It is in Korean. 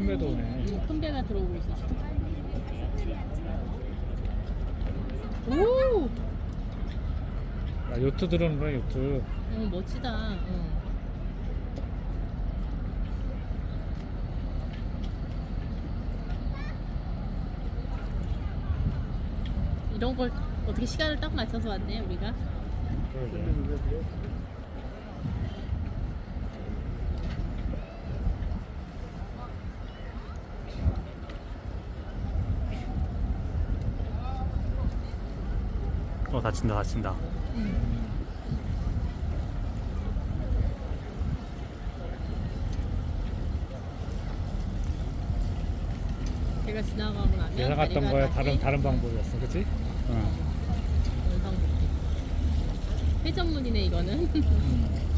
큰 배도 오네. 음, 큰 배가 들어오고 있어. 오, 야, 요트 들어오는 거야 요트. 어, 멋지다. 응. 이런 걸 어떻게 시간을 딱 맞춰서 왔네 우리가. 그러게. 어 다친다 다친다. 제가 지나가고 나면 다리가 거에 다시 다른 다른 방법이었어, 그렇지? 응. 원상 회전문이네 이거는.